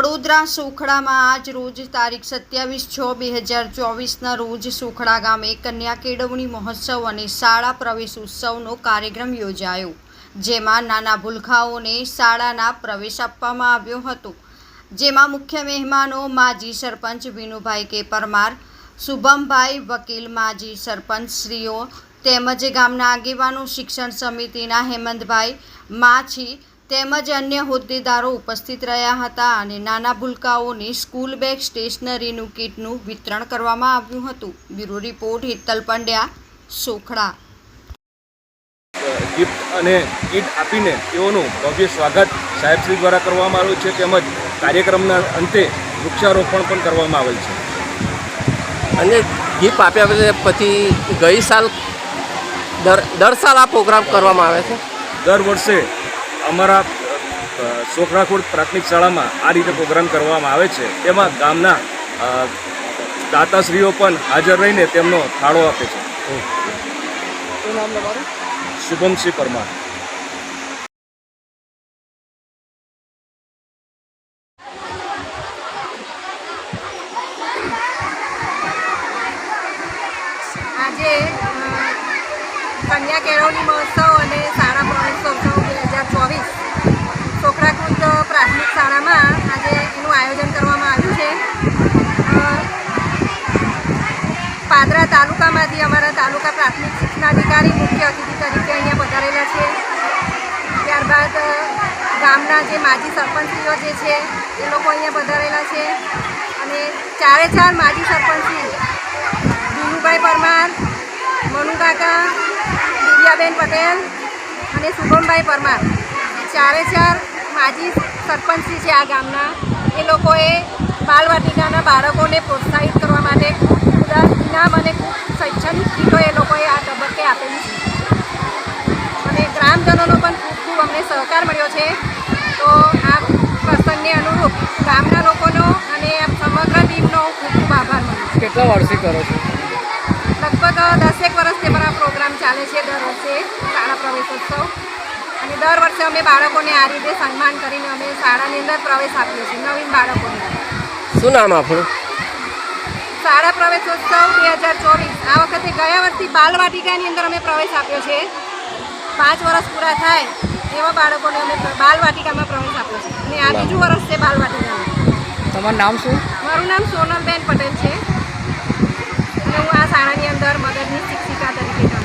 વડોદરા સુખડામાં આજ રોજ તારીખ સત્યાવીસ છ બે હજાર ચોવીસના રોજ સુખડા ગામે કન્યા કેળવણી મહોત્સવ અને શાળા પ્રવેશ ઉત્સવનો કાર્યક્રમ યોજાયો, જેમાં નાના ભૂલખાઓને શાળાના પ્રવેશ આપવામાં આવ્યો હતો. જેમાં મુખ્ય મહેમાનો માજી સરપંચ વિનુભાઈ કે પરમાર, શુભમભાઈ વકીલ માજી સરપંચ શ્રીઓ, તેમજ ગામના આગેવાનો, શિક્ષણ સમિતિના હેમંતભાઈ માછી તેમજ અન્ય હોદ્દેદારો ઉપસ્થિત રહ્યા હતા અને નાના ભૂલકાઓને સ્કૂલ બેગ સ્ટેશનરીનું કીટનું વિતરણ કરવામાં આવ્યું હતું. Bureau report Hittal Pandya Sokhda. Gift અને કીટ આપીને તેઓનું ભવ્ય સ્વાગત સાહેબશ્રી દ્વારા કરવામાં આવ્યું છે તેમજ કાર્યક્રમના અંતે વૃક્ષારોપણ પણ કરવામાં આવેલ છે. અને ગિફ્ટ આપ્યા પછી પછી ગઈ સાલ દર દર સાલ આ પ્રોગ્રામ કરવામાં આવે છે? દર વર્ષે અમારા સોખરાખોડ પ્રાથમિક શાળામાં આ રીતે પ્રોગ્રામ કરવામાં આવે છે. તેમાં ગામના દાતાશ્રીઓ પણ હાજર રહીને તેમનો ફાળો આપે છે. શુભમસિંહ પરમાર. આજે કન્યા કેળવણી મહોત્સવ અને સારા ચોવીસ છોકરાકૃત પ્રાથમિક શાળામાં આજે એનું આયોજન કરવામાં આવ્યું છે. પાદરા તાલુકામાંથી અમારા તાલુકા પ્રાથમિક શિક્ષણાધિકારી મુખ્ય અતિથિ તરીકે અહીંયા પધારેલા છે. ત્યારબાદ ગામના જે માજી સરપંચીઓ જે છે, એ લોકો અહીંયા પધારેલા છે. અને ચારે ચાર માજી સરપંચી ભીનુભાઈ પરમાર, મનુકાકા, દિવ્યાબેન પટેલ અને શુભમભાઈ પરમાર ચારે ચાર માજી સરપંચી છે આ ગામના. એ લોકોએ બાલવાટિકાના બાળકોને પ્રોત્સાહિત કરવા માટે ખૂબ ઇનામ અને ખૂબ શૈક્ષણિક કીટો એ લોકોએ આ તબક્કે આપેલી છે. અને ગ્રામજનોનો પણ ખૂબ ખૂબ અમને સહકાર મળ્યો છે. તો આ પ્રસંગને અનુરૂપ ગામના લોકોનો અને આ સમગ્ર ટીમનો ખૂબ ખૂબ આભાર માનું કેટલા વર્ષે કરો છો? લગભગ દસેક વર્ષથી મારા પ્રોગ્રામ ચાલે છે દર વર્ષે શાળા પ્રવેશોત્સવ. અને દર વર્ષે અમે બાળકોને આ રીતે સન્માન કરીને અમે શાળાની અંદર પ્રવેશ આપીએ છીએ નવીન બાળકોને. શું નામ આપણું? શાળા પ્રવેશોત્સવ બે હજાર ચોવીસ. આ વખતે ગયા વર્ષથી બાલવાટિકાની અંદર અમે પ્રવેશ આપ્યો છે. પાંચ વર્ષ પૂરા થાય એવા બાળકોને અમે બાલવાટિકામાં પ્રવેશ આપ્યો છે. અને આ બીજું વર્ષ છે બાલવાટિકાનું તમારું નામ શું? મારું નામ સોનલબેન પટેલ છે. અને હું આ શાળાની અંદર મદદની શિક્ષિકા તરીકે કામ